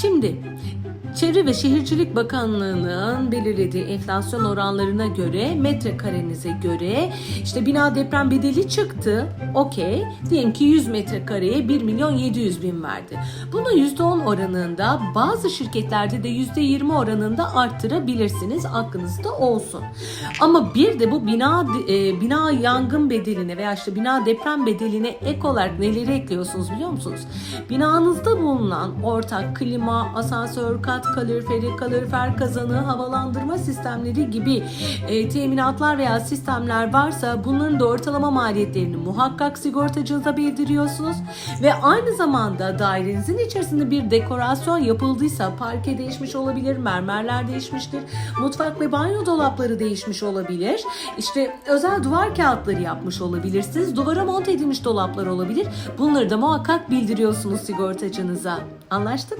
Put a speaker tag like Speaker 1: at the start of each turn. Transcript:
Speaker 1: Şimdi Çevre ve Şehircilik Bakanlığı'nın belirlediği enflasyon oranlarına göre metrekarenize göre işte bina deprem bedeli çıktı. Okey. Diyelim ki 100 metrekareye 1 milyon 700 bin verdi. Bunu %10 oranında bazı şirketlerde de %20 oranında arttırabilirsiniz. Aklınızda olsun. Ama bir de bu bina e, bina yangın bedeline veya işte bina deprem bedeline ek olarak neleri ekliyorsunuz biliyor musunuz? Binanızda bulunan ortak klima, asansör, kat kaloriferi, kalorifer kazanı, havalandırma sistemleri gibi e, teminatlar veya sistemler varsa bunların da ortalama maliyetlerini muhakkak sigortacınıza bildiriyorsunuz ve aynı zamanda dairenizin içerisinde bir dekorasyon yapıldıysa parke değişmiş olabilir, mermerler değişmiştir, mutfak ve banyo dolapları değişmiş olabilir. İşte özel duvar kağıtları yapmış olabilirsiniz. Duvara monte edilmiş dolaplar olabilir. Bunları da muhakkak bildiriyorsunuz sigortacınıza. Anlaştık?